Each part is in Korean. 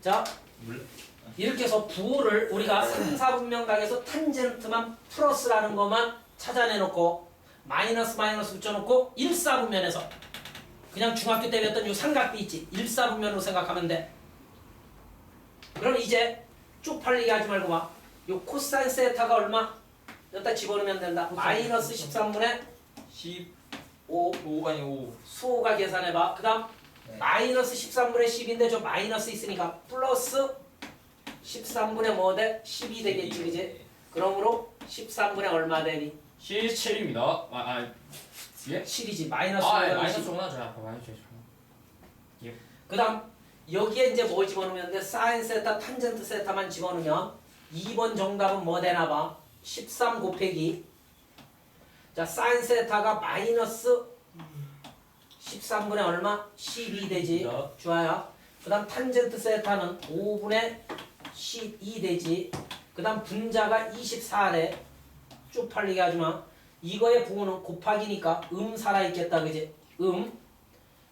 자. 이렇게 해서 부호를 우리가 3, 4분명각에서 탄젠트만 플러스라는 것만 찾아내놓고 마이너스 마이너스 붙여놓고 1, 4분면에서 그냥 중학교 때 배웠던 요 삼각비 있지 1, 4분면으로 생각하면 돼 그럼 이제 쪽팔리게 하지 말고 봐요 코사인 세타가 얼마? 여기다 집어넣으면 된다 마이너스 13분의 10 5 5 아니 5 수호가 계산해봐 그 다음 네. 마이너스 13분의 10인데 저 마이너스 있으니까 플러스 13분의 뭐 돼? 10이 되겠지 그지? 그러므로 13분의 얼마 되니? 17입니다. 아, 아, 예? 7이지 마이너스 아, 예, 10. 마이너스구나. 자, 마이너스. 그 다음 여기에 이제 뭐 집어넣으면 돼? 사인 세타, 탄젠트 세타만 집어넣으면 2번 정답은 뭐 되나 봐? 13 곱하기 자 사인 세타가 마이너스 13분의 얼마? 12 되지 네. 좋아요 그 다음 탄젠트 세타는 5분의 12 되지 그 다음 분자가 24래 쪽팔리게 하지마 이거의 부호는 곱하기니까 음 살아있겠다 그지? 음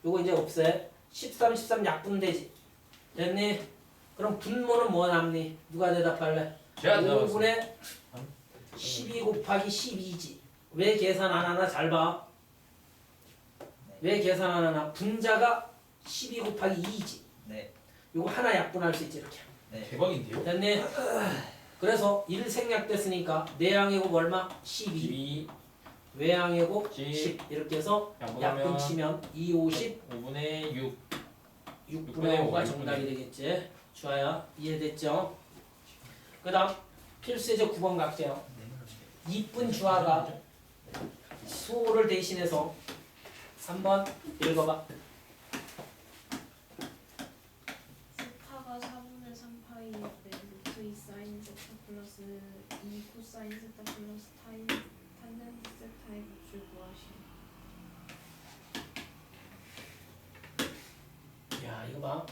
요거 이제 없애 13, 13 약분 되지 됐니? 그럼 분모는 뭐 남니? 누가 대답할래? 제가 대답했습니다. 5분의 12 곱하기 12지 왜 계산 안 하나 잘 봐. 왜 계산 안 하나? 분자가 12 곱하기 2지 네. 요거 하나 약분할 수 있지 이렇게 대박인데요? 됐니? 그래서 1 생략됐으니까 내항의 곱 얼마? 12 12 외항의 곱 10. 10 이렇게 해서 약분하면 약분 치면 2, 50 5분의 6 6분의 6분의 5가 오, 정답이 6분의 되겠지 좋아요 이해됐죠? 그 다음 필수의제 9번 갈게요 이쁜 주화가 수호를 대신해서 3번 읽어봐. 세타가 4분의 3파이 때 루트 2 사인 세타 플러스 2 코사인 세타 플러스 타인 탄젠트 세타의 값을 구하시오. 야 이거 봐.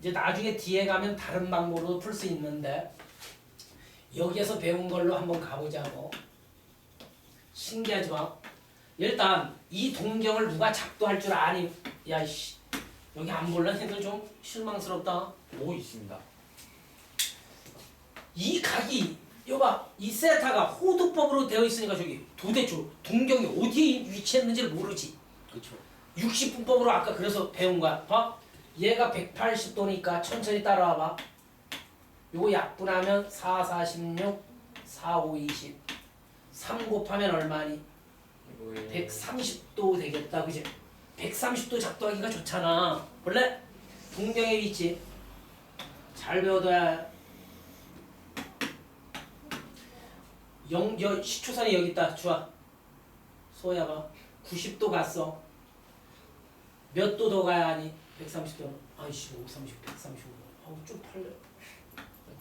이제 나중에 뒤에 가면 다른 방법으로 풀 수 있는데 여기에서 배운 걸로 한번 가보자고. 신기하지 마 일단 이 동경을 누가 작도할 줄 아니 야이씨 여기 안 볼래? 걔들 좀 실망스럽다 오 있습니다. 이 각이 여봐 이 세타가 호두법으로 되어 있으니까 저기 도대체 동경이 어디에 위치했는지를 모르지 그렇죠. 60분법으로 아까 그래서 배운 거야 봐 얘가 180도니까 천천히 따라와봐 요거 약분하면 4, 4, 16 4, 5, 20 3 곱하면 얼마니? 이거에 130도 되겠다 그지? 130도 작도하기가 좋잖아. 원래 동경의 위치 잘 배워둬야 영, 여, 시초선이 여기 있다. 좋아 소야 봐. 90도 갔어. 몇 도 더 가야 하니? 130도는 아이씨 5, 30, 135 아우 좀 팔려.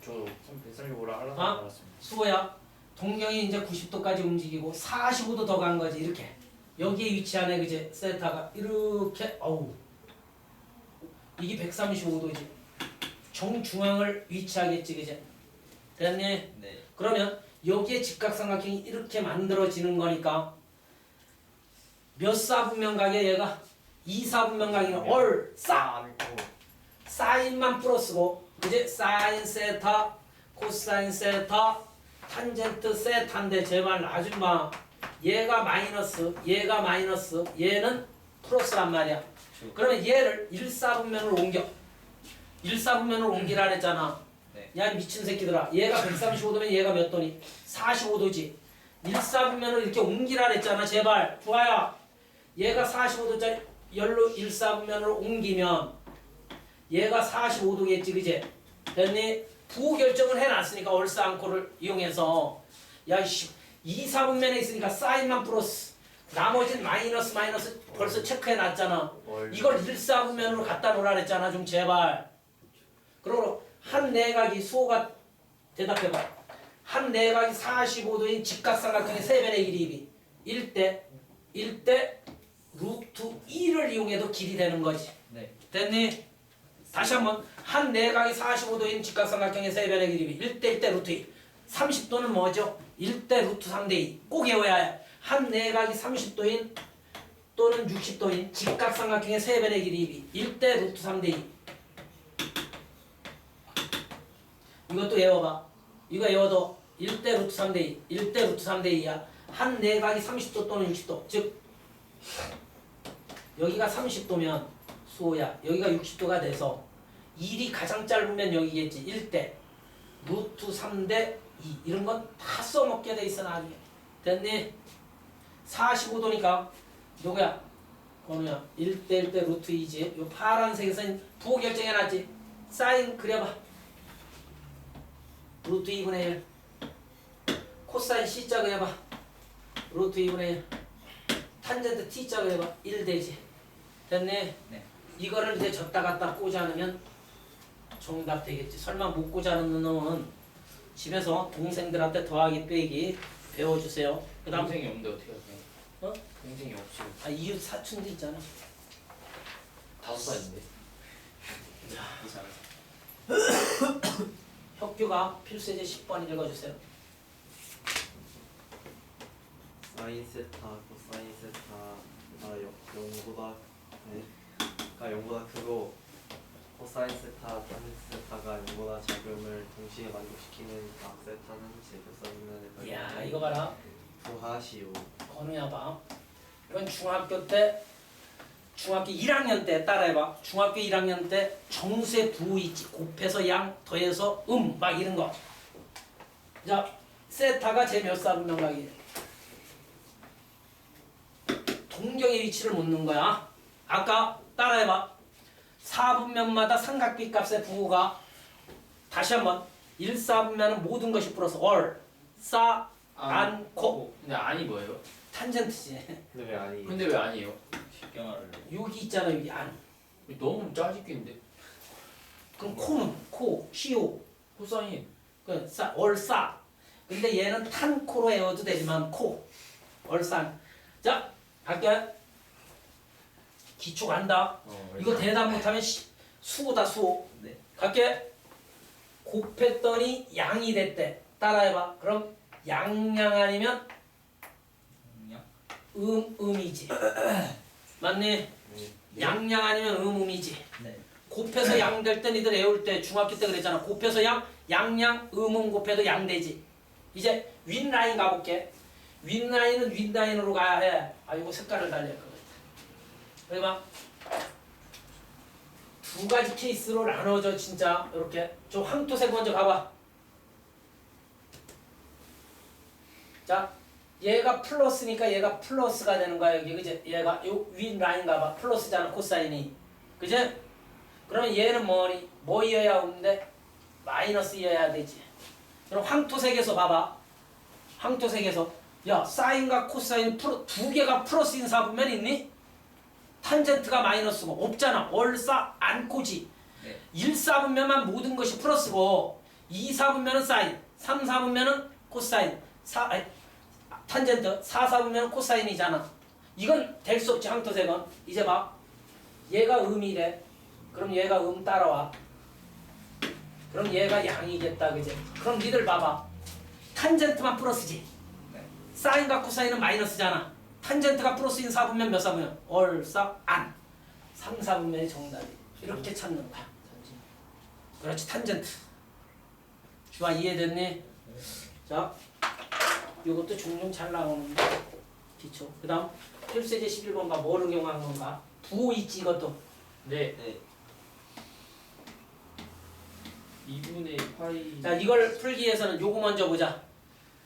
저 135라 하려고 아? 알았습니다. 수호야 동경이 이제 90도까지 움직이고 45도 더 간 거지. 이렇게. 여기에 위치하네 그지 세타가 이렇게 어우. 이게 135도지 정중앙을 위치하겠지 그지 됐니? 네. 그러면 여기에 직각삼각형이 이렇게 만들어지는 거니까 몇 사분면각이야 얘가? 2사분면각이면 얼 싸 사인만 플러스고 이제 사인 세타 코사인 세타 탄젠트 세타인데 제발 아줌마. 얘가 마이너스 얘가 마이너스. 얘는 플러스란 말이야. 그러면 얘를 1사분면으로 옮겨. 1사분면으로 옮기라 그랬잖아. 네. 야 미친 새끼들아. 얘가 135도면 얘가 몇 도니? 45도지. 1사분면으로 이렇게 옮기라 그랬잖아 제발 좋아요. 얘가 45도짜리 열로 1사분면으로 옮기면 얘가 45도겠지 그제? 됐니? 부호 결정을 해놨으니까 얼싸안코를 이용해서 야이씨 2사분면에 있으니까 사인만 플러스 나머지는 마이너스 마이너스 벌써 체크해놨잖아. 이걸 1사분면으로 갖다 놓으라 그랬잖아 좀 제발. 그러므로 한 내각이 수호가 대답해봐. 한 내각이 45도인 직각삼각형의 세변의 길이 1대 1대 루트 2를 이용해도 길이 되는 거지. 네. 됐니? 다시 한번 한 내각이 45도인 직각삼각형의 세변의 길이 1대 1대 루트 2 30도는 뭐죠? 1대 루트 3대 2 꼭 외워야 해. 한 내각이 30도인 또는 60도인 직각삼각형의 세변의 길이 1대 루트 3대 2 이것도 외워봐. 이거 외워도 1대 루트 3대 2, 1대 루트 3대 2야. 한 내각이 30도 또는 60도. 즉 여기가 30도면 수호야. 여기가 60도가 돼서 1이 가장 짧으면 여기겠지. 1대 루트 3대 2 이런 건 다 써먹게 돼 있어 나중에. 됐니? 45도니까 누구야? 건우야 1대 1대 루트 2지 요 파란색에서는 부호 결정해놨지 사인 그려봐 루트 2분의 1 코사인 C자 그려봐 루트 2분의 1 탄젠트 T자 그려봐 1 되지 됐네? 네. 이거를 이제 졌다 갔다 꽂아 넣으면 정답 되겠지 설마 못 꽂아 넣는 놈은 집에서 동생들한테 더하기 빼기 배워주세요 그 다음 동생이 없는데 어떻게 하세요? 어? 동생이 없이 아 이웃 사촌도 있잖아 다섯 살인데. 혁규가 필수제 10번 읽어주세요. 사인 세타 코사인 세타가 0보다 네, 가 0보다 크고 코사인 세타 타는 세타가 0보다 작음을 동시에 만족시키는 각 세타는 제곱선면에 이야 이거 봐라. 부하시오 건우야 봐. 이건 중학교 때 중학교 1학년 때 따라해봐. 중학교 1학년 때 정수의 부 있지. 곱해서 양 더해서 음 막 이런 거. 자 세타가 제몇 사분명각이에요. 동경의 위치를 묻는 거야. 아까 따라해봐. 4분면마다 삼각비 값의 부호가 다시 한번 1, 4분면은 모든 것이 플러스 얼, 싸, 안, 코. 근데 아니 뭐예요? 탄젠트지. 근데 왜 아니 근데 왜 아니에요? 쉽게 말하려 여기 있잖아 여기 안. 너무 짜증인데. 그럼 코는 코, 시오, 코사인. 그 싸, 얼싸. 근데 얘는 탄 코로 외워도 되지만 코, 얼싼. 자, 갈게. 기초 간다. 어, 이거 대답 못하면 시, 수호다 수호. 네. 갈게. 곱했더니 양이 됐대. 따라해봐. 그럼 양양 아니면 음 음이지. 맞니? 네. 양양 아니면 음 음이지. 네 곱해서 양 될 때 니들 외울 때 중학교 때 그랬잖아. 곱해서 양, 양양, 음음 곱해도 양 되지. 이제 윗라인 가볼게. 윗라인은 윗라인으로 가야 해. 아 이거 색깔을 달릴 봐. 두 가지 케이스로 나눠져 진짜 이렇게 좀 황토색 먼저 가봐. 자, 얘가 플러스니까 얘가 플러스가 되는 거야 여기 그지? 얘가 요 윗라인 가봐. 플러스잖아 코사인이. 그지? 그러면 얘는 뭐니? 뭐이어야 없는데 마이너스이어야 되지. 그럼 황토색에서 봐봐. 황토색에서 야 사인과 코사인 두 개가 플러스인 사분면 있니? 탄젠트가 마이너스고 없잖아. 얼싸 안코지. 네. 1 사분면만 모든 것이 플러스고 2 사분면은 사인, 3 사분면은 코사인, 4 아니, 탄젠트, 4 사분면은 코사인이잖아. 이건 될 수 없지 황토색은. 이제 봐. 얘가 음이래. 그럼 얘가 음 따라와. 그럼 얘가 양이겠다, 그지? 그럼 니들 봐봐. 탄젠트만 플러스지. 네. 사인과 코사인은 마이너스잖아. 탄젠트가 플러스인 사분면 몇 사분면? 얼싸 안. 3 사분면이 정답이. 이렇게 찾는 거야. 그렇지, 탄젠트. 주아 이해됐니? 자, 이것도 종종 잘 나오는데 기초. 그 다음 필수제 11번가 뭐를 경험한 건가? 부호 있지 이것도. 네. 네. 2분의 파이. 자 이걸 풀기 위해서는 요거 먼저 보자.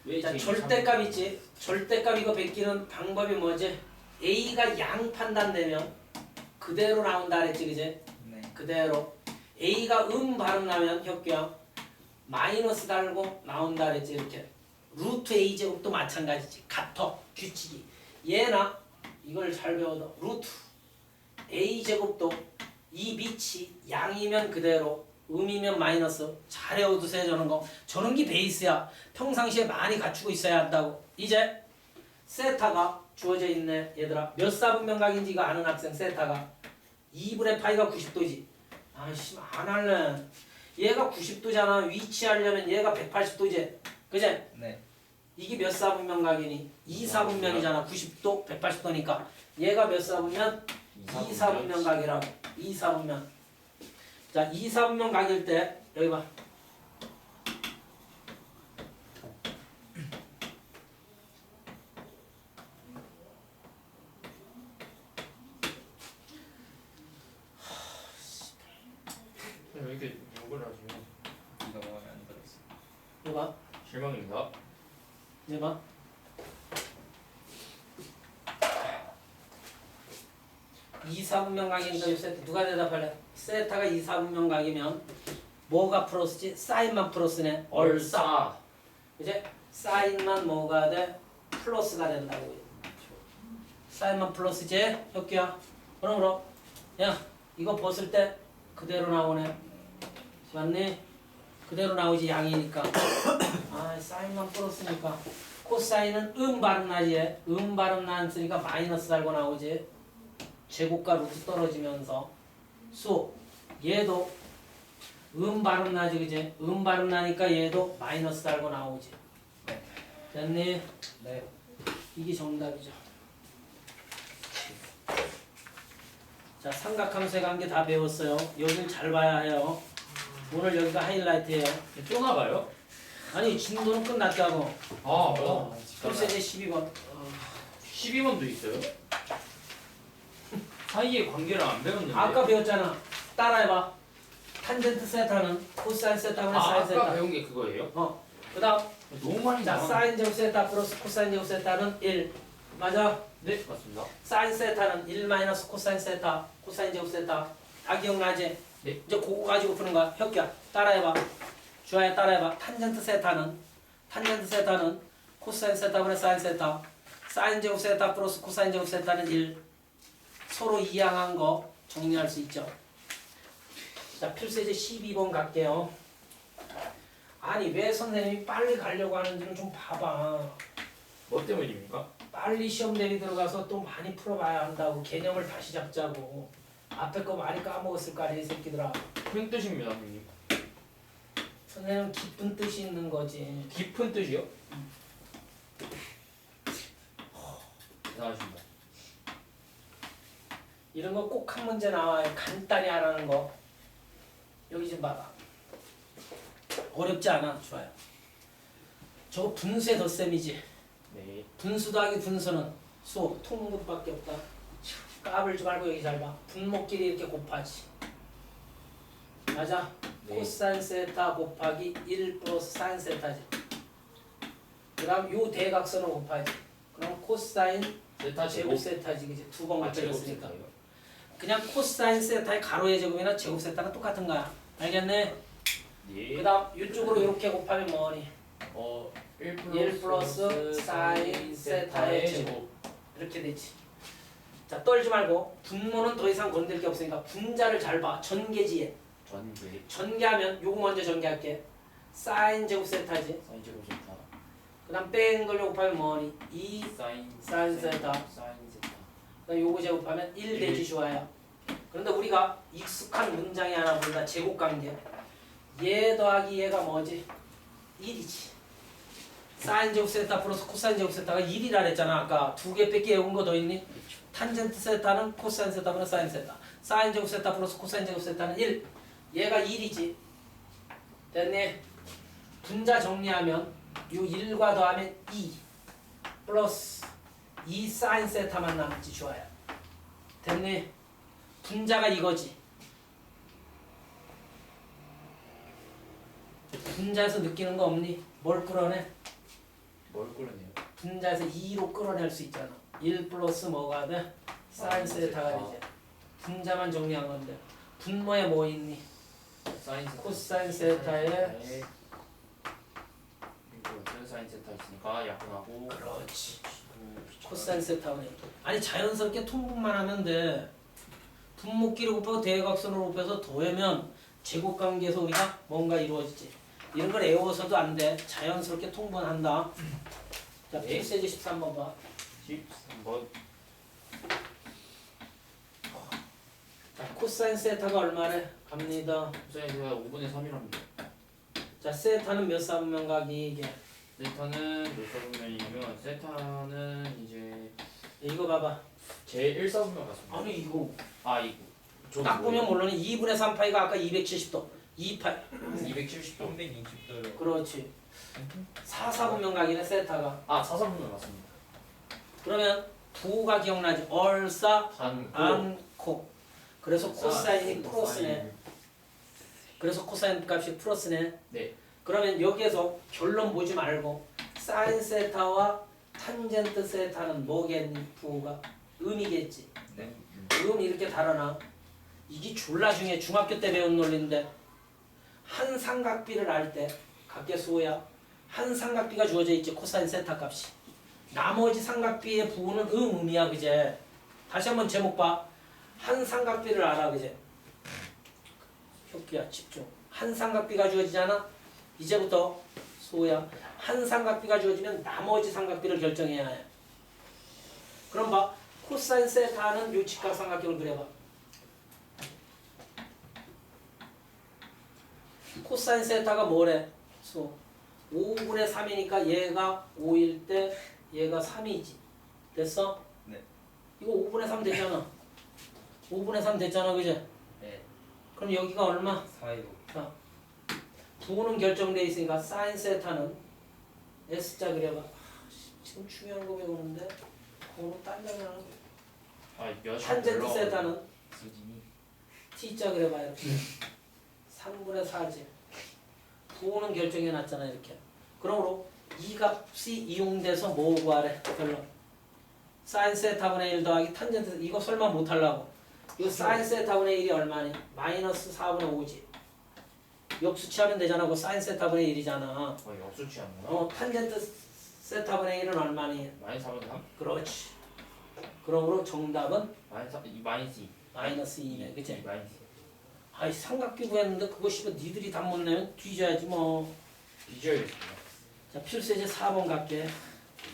왜자 절대값 있지. 절대값 이거 베끼는 방법이 뭐지? A가 양 판단되면 그대로 나온다 그랬지 그지? 네. 그대로. A가 음 발음 나면 혁규야 마이너스 달고 나온다 그랬지 이렇게. 루트 A 제곱도 마찬가지지. 같어 규칙이. 얘나 이걸 잘 배워도 루트 A 제곱도 이 밑이 양이면 그대로 음이면 마이너스. 잘 외워두세요 저런 거. 저런 게 베이스야. 평상시에 많이 갖추고 있어야 한다고. 이제 세타가 주어져 있네 얘들아. 몇 사분면각인지 이거 아는 학생 세타가? 2분의 파이가 90도지. 아씨 안 할래. 얘가 90도잖아. 위치하려면 얘가 180도지. 그제? 네. 이게 몇 사분면각이니? 2 사분면이잖아. 90도 180도니까. 얘가 몇 사분면? 2 사분면각이라고. 2 사분면 자, 2, 3명 가길 때 여기 봐. 이렇게 욕을 하세요? 네가 뭐안 들었어. 여기 봐. 실망입니다. 여기 네, 봐. 이사분명각인가 세타 누가 대답할래? 세타가 이사분명각이면 뭐가 플러스지? 사인만 플러스네. 얼싸. 이제 사인만 뭐가 돼? 플러스가 된다고. 사인만 플러스지? 혁기야. 그럼 그럼. 야 이거 벗을 때 그대로 나오네. 맞니? 그대로 나오지 양이니까. 아 사인만 플러스니까. 코사인은 음 발음 나지. 음 발음 나으니까 마이너스 달고 나오지. 제곱과 루트 떨어지면서 수 얘도 음 발음 나지 그지? 음 발음 나니까 얘도 마이너스 달고 나오지. 됐니? 네. 이게 정답이죠. 자 삼각함수의 관계 다 배웠어요. 여길 잘 봐야 해요. 오늘 여기가 하이라이트예요. 쪼나가요? 아니 진도는 끝났다고. 아, 어. 풀세제 12번. 12번도 있어요? 사이의 관계를 안 배웠는데. 아까 배웠잖아. 따라해봐. 탄젠트 세타는 코사인 세타분의 아, 사인 아까 세타. 배운 게 그거예요? 어. 그다음 너무 많이 자 나와. 사인 제곱 세타 플러스 코사인 제곱 세타는 1. 맞아. 네, 맞습니다. 사인 세타는 1 마이너스 코사인 세타. 코사인 제곱 세타. 다 기억나지? 네. 이제 그거 가지고 푸는 거야. 혁기야. 따라해봐. 주아야 따라해봐. 탄젠트 세타는 탄젠트 세타는 코사인 세타분의 사인 세타. 사인 제곱 세타 플러스 코사인 제곱 세타는 1. 서로 이양한 거 정리할 수 있죠. 자, 필수제 12번 갈게요. 아니 왜 선생님이 빨리 가려고 하는지는 좀 봐봐. 뭐 때문입니까? 빨리 시험 대비 들어가서 또 많이 풀어봐야 한다고 개념을 다시 잡자고. 앞에 거 많이 까먹었을 거 아니야 이 새끼들아. 큰 뜻입니다, 선생님. 선생님 깊은 뜻이 있는 거지. 깊은 뜻이요? 대단하십니다. 이런 거 꼭 한 문제 나와요. 간단히 하라는 거. 여기 좀 봐봐. 어렵지 않아. 좋아요. 저거 분수의 덧셈이지. 네. 분수 더하기 분수는 수 통분밖에 없다. 까불지 말고 여기 잘 봐. 분모끼리 이렇게 곱하지. 맞아. 네. 코사인 세타 곱하기 1 플러스 사인 세타지. 그 다음 요 대각선을 곱하지. 그럼 코사인 세타 제곱. 세타지 그지? 두번 아, 곱해졌으니까. 세타요. 그냥 코사인 세타의 가로의 제곱이나 제곱 세타가 똑같은 거야. 알겠네? 예. 그다음 이쪽으로 이렇게 곱하면 뭐니? 어, 1 1 플러스 사인 세타의 제곱. 이렇게 되지. 자 떨지 말고 분모는 더 이상 건들 게 없으니까 분자를 잘 봐. 전개지에 전개. 전개하면 요거 먼저 전개할게. 사인 제곱 세타지. 사인 제곱 세타. 그다음 뺀 걸로 곱하면 뭐니? 2 사인 사인 세타. 사인 요거 제곱하면 1 되지 좋아요. 그런데 우리가 익숙한 문장이 하나 본다. 제곱 관계. 얘 더하기 얘가 뭐지? 1이지. 사인 제곱 세타 플러스 코사인 제곱 세타가 1이라 그랬잖아. 아까 두 개 뺏기 외운 거 더 있니? 탄젠트 세타는 코사인 세타분의 사인 세타. 사인 제곱 세타 플러스 코사인 제곱 세타는 1. 얘가 1이지. 됐니? 분자 정리하면 요 1과 더하면 2 플러스 2 사인 세타만 남지 좋아요. 됐니? 분자가 이거지. 분자에서 느끼는 거 없니? 뭘 끌어내? 뭘 끌어내요? 분자에서 2로 끌어낼 수 있잖아. 1 플러스 뭐가 돼? 사인 세타가 되지. 분자만 정리한 건데. 분모에 뭐 있니? 사인 세타. 코사인 세타에 사인 세타 있으니까 약분하고. 그렇지. 코사인 세타는 아니 자연스럽게 통분만 하면 돼. 분모끼리 곱하고 대각선으로 곱해서 더하면 제곱관계에서 우리가 뭔가 이루어지지. 이런 걸 외워서도 안 돼. 자연스럽게 통분한다. 자, 네. 필세제 13번 봐. 13번. 자, 코사인 세타가 얼마래? 갑니다. 사인 세타 5분의 3이랍니다. 자, 세타는 몇 사분면각이 이게? 세타는 몇 사분면이냐면 세타는 이제 이거 봐봐. 제 1사분면 같습니다. 아니 이거 아 이거. 딱 보면 뭐예요? 물론 2분의 3파이가 아까 270도. 2파이. 270도. 360도요. 그렇지. 4, 4분면 각이네 세타가. 아 4사분면 맞습니다. 그러면 부가 기억나지? 얼싸 반. 않고. 그래서 코사인이 플러스네. 사인. 그래서 코사인 값이 플러스네. 네. 그러면 여기에서 결론 보지 말고 사인 세타와 탄젠트 세타는 뭐겠니? 부호가 음이겠지. 네. 음 이렇게 달아나. 이게 졸라 중에 중학교 때 배운 논리인데 한 삼각비를 알 때 각계 수호야. 한 삼각비가 주어져 있지 코사인 세타 값이. 나머지 삼각비의 부호는 음 음이야 그제. 다시 한번 제목 봐. 한 삼각비를 알아 그제. 효기야 집중. 한 삼각비가 주어지잖아. 이제부터 소야 한 삼각비가 주어지면 나머지 삼각비를 결정해야 해. 그럼 봐 코사인 세타는 요 직각 삼각형을 그려봐. 코사인 세타가 뭐래? 소 5분의 3이니까 얘가 5일 때 얘가 3이지. 됐어? 네. 이거 5분의 3 됐잖아. 5분의 3 됐잖아, 그제? 네. 그럼 여기가 얼마? 사이로. 부호는 결정돼 있으니까 사인 세타는 S자 그려봐. 아, 씨, 지금 중요한 거 배우는데 번호 딴다면 아몇 탄젠트 세타는 수진이. T자 그려봐 이렇게 3분의 4지. 부호는 결정해 놨잖아 이렇게. 그러므로 이 값이 이용돼서 뭐 구하래? 결론 사인 세타분의 1 더하기 탄젠트 이거 설마 못하려고. 이거 사인 세타분의 1이 얼마니? 마이너스 4분의 5지 역수치하면 되잖아 그 사인 세타분의 1이잖아 어 역수 취하는구나. 어 탄젠트 세타분의 1은 얼마니? 마이너스 3분 3. 그렇지 그러므로 정답은 마이너스 3. 이 마이너스 2. 마이너스 2네 그치? 마이너스. 아이 삼각비 구했는데 그거 씨발 니들이 답 못 내면 뒤져야지 뭐. 비주얼겠습니다. 자 필수제 4번 갈게.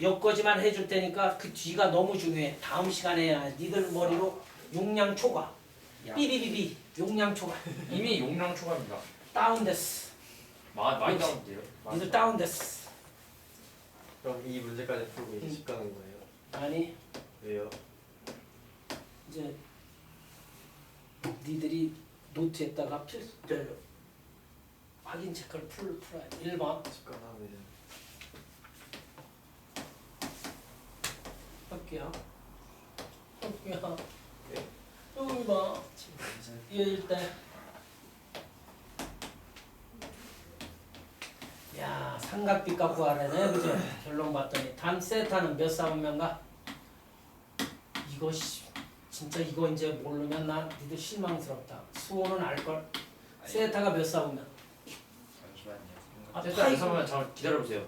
여기까지만 해줄 테니까 그 뒤가 너무 중요해. 다음 시간에 해야 해. 니들 머리로 용량 초과. 야. 삐비비비 용량 초과. 이미 용량 초과입니다. 다운됐어. 마 많이 역시. 나온대요. 니들 다운됐어. 그럼 이 문제까지 풀고 이제 집 가는 거예요? 아니 왜요? 이제 니들이 노트에다가 필수 저, 확인 체크를 풀 풀어야 돼. 1번 집 가면 이제 할게요. 할게요. 네. 여기 봐. 이일 때. 야 삼각비 갖고 하라네 그죠? 결론 봤더니 단 세타는 몇 사분면가? 이거 씨 진짜 이거 이제 모르면 나 니들 실망스럽다. 수호는 알걸. 세타가 몇 사분면? 잠시만요. 아, 파이- 잠깐만 잠깐 기다려 보세요.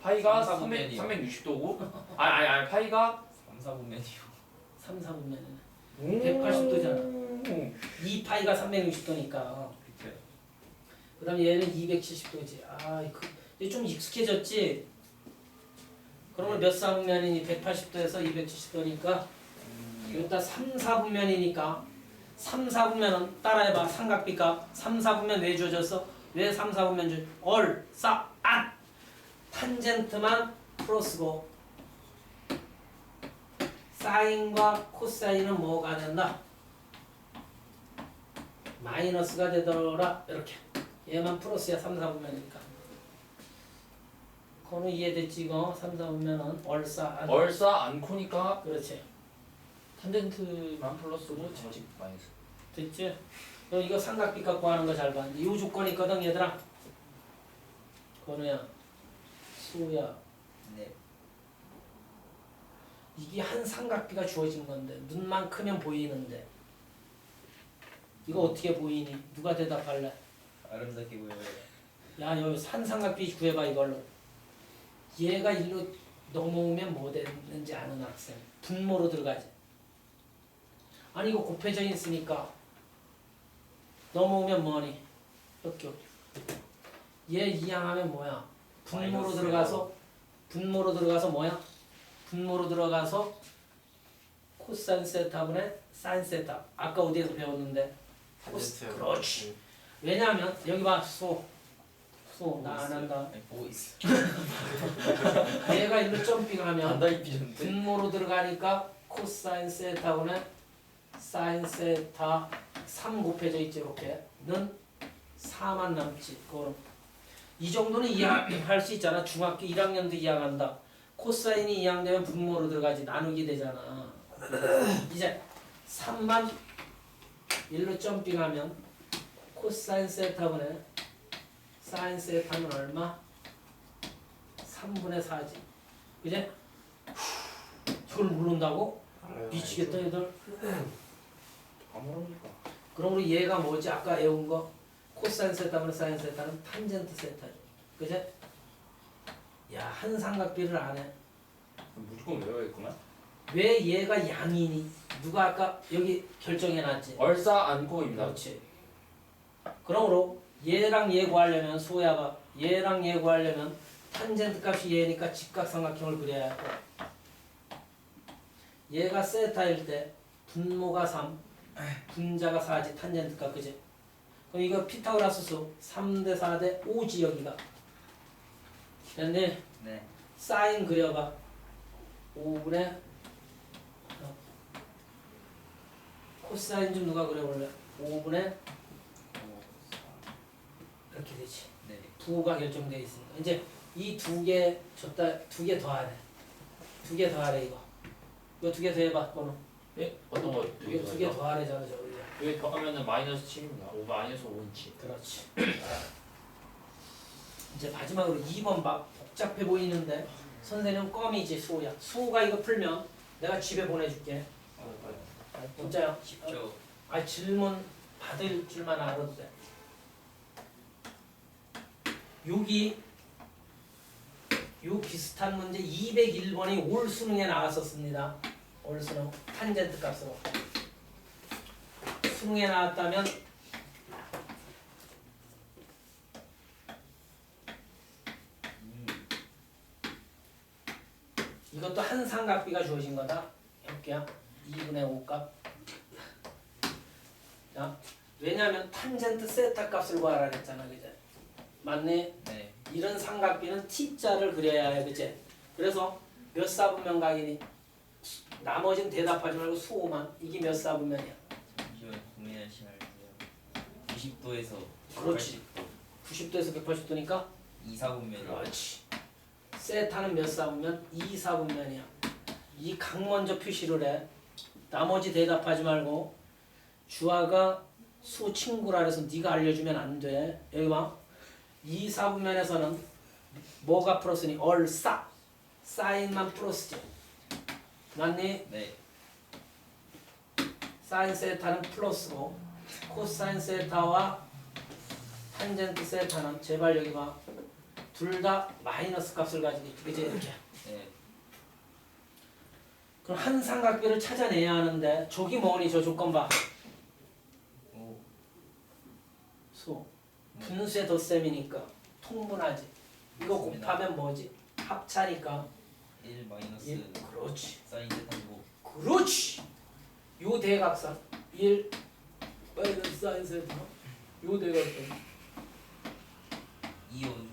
파이가 3, 300 300 360도고 아니 아니 아니 파이가 3, 4분면이요. 3, 4분면은 180 도잖아. 오. 2 파이가 360도니까. 그쵸. 그다음 얘는 270도지. 아, 그, 이제 좀 익숙해졌지. 그러면 몇 사분면이니 180도에서 270도니까 일단 3, 4분면이니까 3, 4분면은 따라해봐 삼각비값 3, 4분면 왜 주어졌어? 왜 3, 4분면 주? 얼, 싸, 안 탄젠트만 플러스고 사인과 코사인은 뭐가 된다? 마이너스가 되더라 이렇게 얘만 플러스야 3, 4분면이니까 그거는 이해됐지 이거 3, 4분면은 얼싸 안 얼싸 안코니까 그렇지 탄젠트만 플러스고 전직 마이너스. 됐지? 그럼 이거 삼각비 갖고 하는 거 잘 봐. 이 조건이 있거든 얘들아. 건우야, 수호야. 네. 이게 한 삼각비가 주어진 건데 눈만 크면 보이는데 이거 어떻게 보이니? 누가 대답할래? 아름답게 보여요. 야 여기 한 삼각비 구해봐 이걸로. 얘가 일로 넘어오면 뭐 되는지 아는 학생. 분모로 들어가지. 아니 이거 곱해져 있으니까 넘어오면 뭐니? 이렇게 얘 이항하면 뭐야? 분모로. 들어가서 분모로 들어가서 뭐야? 분모로 들어가서 코사인 세타분의 사인 세타. 아까 어디에서 배웠는데? 탄젠트요. 그렇지. 왜냐하면 여기 봐. 소. 소, 나 안 한다. 보고 있어. 얘가 일로 점핑하면 단단히 삐졌는데. 분모로 들어가니까 코사인 세타분의 사인 세타 3 곱해져 있지 이렇게 는 4만 남지 그거는 이 정도는 이해할 수 있잖아. 중학교 1학년도 이해한다. 코사인이 이항되면 분모로 들어가지. 나누기 되잖아. 이제 3만 1로 점핑하면 코사인 세타분의 사인 세타는 얼마? 3분의 4지. 그제? 저걸 모른다고? 미치겠다 얘들. 아무럽니까? 그러므로 얘가 뭐지? 아까 외운 거 코사인 세타분의 사인 세타는 탄젠트 세타죠. 그제? 야, 한 삼각비를 안 해. 무조건 외워야겠구만. 왜 얘가 양이니? 누가 아까 여기 결정해놨지? 얼싸 안고입니다. 그렇지. 그러므로 얘랑 얘 구하려면 소야가 얘랑 얘 구하려면 탄젠트 값이 얘니까 직각삼각형을 그려야 돼. 얘가 세타일 때 분모가 3, 분자가 4지 탄젠트 값 그지? 그럼 이거 피타고라스 수 3대 4대 5지 여기가. 됐니? 네. 사인 그려봐. 5분의 어. 코사인 좀 누가 그려볼래? 5분의 이렇게 되지. 네. 부호가 결정돼 있으니까 이제 이 두 개 줬다 두 개 더하래. 두 개 더하래 이거. 이거 두 개 더해봐 번호. 예? 어떤 거? 이거 두 개 더하래잖아 저거. 여기 더하면은 마이너스 7입니다. 5 마이너스 5인치. 그렇지. 이제 마지막으로 2번 막 복잡해 보이는데 선생님 껌이지 수호야. 수호가 이거 풀면 내가 집에 보내줄게. 진짜요? 쉽죠. 아 질문 받을 줄만 알아도 돼. 여기 요 비슷한 문제 201번이 올 수능에 나왔었습니다. 올 수능 탄젠트 값으로 수능에 나왔다면 음. 이것도 한 삼각비가 주어진 거다. 협기야 2분의 5 값. 자, 왜냐하면 탄젠트 세타 값을 구하라 그랬잖아, 그제? 맞네. 네. 이런 삼각비는 T자를 그려야 해, 그제? 그래서 몇 사분면 각이니? 수- 나머지는 대답하지 말고 수호만. 이게 몇 사분면이야? 잠시만 고민할 시간을 주세요. 90도에서 그렇지. 90도에서 180도니까 2, 4분면이 그렇지. 세타는 몇 사분면? 2 사분면이야. 이 각 먼저 표시를 해. 나머지 대답하지 말고 주아가 수 친구라 그래서 네가 알려주면 안 돼. 여기 봐. 2 사분면에서는 뭐가 플러스니? 얼 싸. 사인만 플러스지. 맞니? 네. 사인 세타는 플러스고 코사인 세타와 탄젠트 세타는 제발 여기 봐. 둘 다 마이너스 값을 가지고. 그지? 이렇게. 네. 그럼 한 삼각비를 찾아내야 하는데 저기 뭐니 저 조건 봐. 오. 수. 분수의 덧셈이니까 통분하지. 이거 곱하면 뭐지? 합차니까 1 마이너스 1. 그렇지. 사인 세타고 그렇지. 요 대각선 1 마이너스 사인 세타. 요 대각선. 2온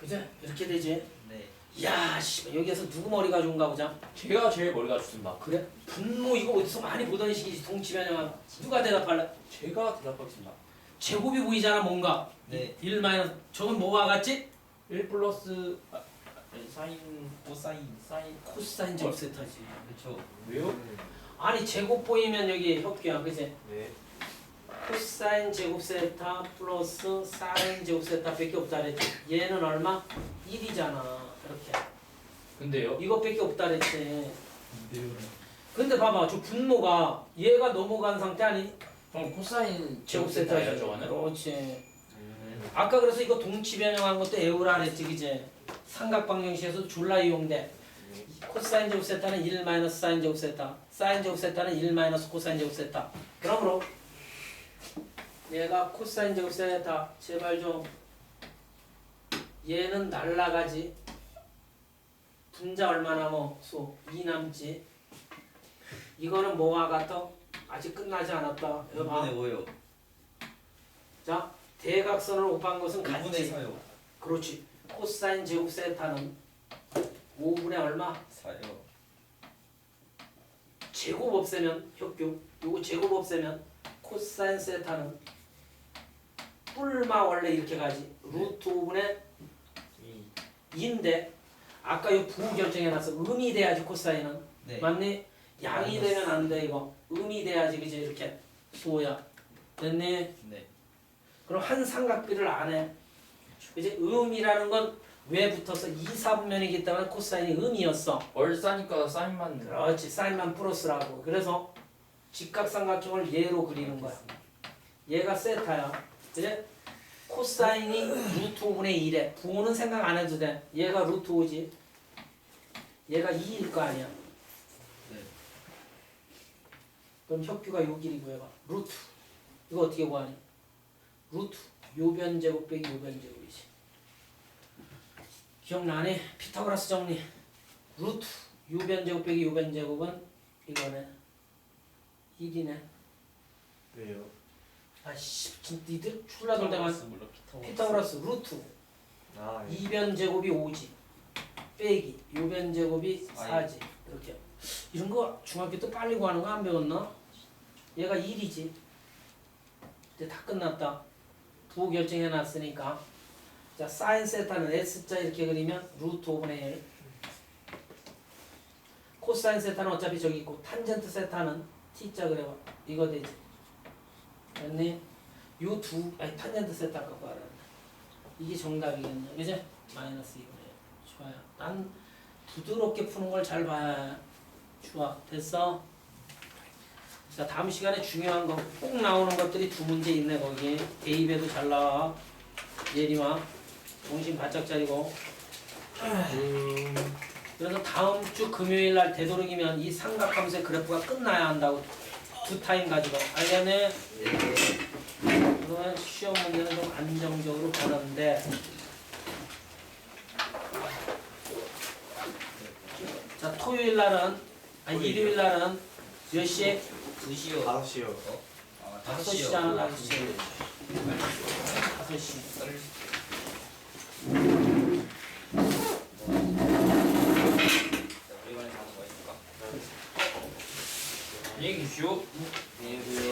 그제? 이렇게 되지. 네. 야, 씨, 여기에서 누구 머리가 좋은가 보자. 제가 제일 머리가 좋습니다. 그래? 분모 이거 어디서 많이 보던 식이지 동치변형. 누가 대답할래? 제가 대답하겠습니다. 제곱이 보이잖아 뭔가. 네. 1 마이너스 저건 뭐와 같지? 1 플러스 아, 아니, 사인 코사인 사인 코사인 제곱 세타지. 그렇죠. 왜요? 아니 제곱 보이면 여기 협기야 그지? 네. 코사인 제곱 세타 플러스 사인 제곱 세타 밖에 없다 그랬지. 얘는 얼마? 1이잖아. 이렇게. 근데요? 이것밖에 없다 그랬지. 근데 봐봐 저 분모가 얘가 넘어간 상태 아니? 그럼 코사인 제곱 세타예요, 세타지. 저거는? 그렇지. 음. 아까 그래서 이거 동치 변형한 것도 에우라 그랬지 그지? 삼각방정식에서도 졸라 이용돼. 코사인 제곱 세타는 1 마이너스 사인 제곱 세타. 사인 제곱 세타는 1 마이너스 코사인 제곱 세타. 그러므로 얘가 코사인 제곱 세타 제발 좀 얘는 날라가지. 분자 얼마 남어? 수. 2 남지. 이거는 뭐와 같아? 아직 끝나지 않았다. 여기 봐. 5분의 5요. 자, 대각선을 곱한 것은 5분의 같지. 4요. 그렇지. 코사인 제곱 세타는 5분의 얼마? 4요. 제곱 없애면 혁규. 요거 제곱 없애면 코사인 세타는 뿔마 원래 이렇게 가지. 루트 5분의 이. 2인데 아까 이 부호 결정해놨어. 음이 돼야지 코사인은. 네. 맞니? 양이 마이너스. 되면 안 돼 이거. 음이 돼야지 그지 이렇게 수호야. 됐니? 네. 그럼 한 삼각비를 안 해. 이제 음이라는 건 왜 붙어서 2, 4분면이기 때문에 코사인이 음이었어. 얼싸니까 사인만. 그렇지. 사인만 플러스라고. 그래서 직각삼각형을 얘로 그리는 거야. 얘가 세타야. 이제 코사인이 루트 5분의 1에 부호는 생각 안 해도 돼. 얘가 루트 5지. 얘가 2일 거 아니야. 네. 그럼 혁규가 요 길이고 얘가 루트. 이거 어떻게 구하니? 루트 요변 제곱 빼기 요변 제곱이지. 기억나니? 피타고라스 정리. 루트 요변 제곱 빼기 요변 제곱은 이거네. 1이네. 왜요? 아씨, 니들 출라돌 때만 피타고라스. 피타고라스 루트 아 예. 2변 제곱이 5지. 빼기 요변 제곱이 아이. 4지. 이렇게. 이런 거 중학교 때 빨리 구하는 거 안 배웠나? 얘가 1이지. 이제 다 끝났다. 부호 결정해 놨으니까. 자, 사인 세타는 S자 이렇게 그리면 루트 5분의 1. 코사인 세타는 어차피 저기 있고 탄젠트 세타는 T자 그래봐. 이거 되지. 됐니? 요 두, 아니 탄젠트 세타 갖고 알아. 이게 정답이겠네. 그지? 마이너스 2분의 1. 좋아요. 난 부드럽게 푸는 걸 잘 봐야 해. 좋아. 됐어? 자, 다음 시간에 중요한 거 꼭 나오는 것들이 두 문제 있네, 거기. 대입에도 잘 나와. 예림아. 정신 바짝 차리고. 그래서 다음 주 금요일 날 되도록이면 이 삼각함수의 그래프가 끝나야 한다고. 두 타임 가지고. 알겠네? 그러면 시험 문제는 좀 안정적으로 보는데. 자, 토요일 날은, 아니, 일요일 날은 몇 시에? 2시요. 다섯 시요. 아, 다섯 5시요. 시잖아, 다섯 시. 다섯 시. 이번에 가는 거 있을까? 얘기.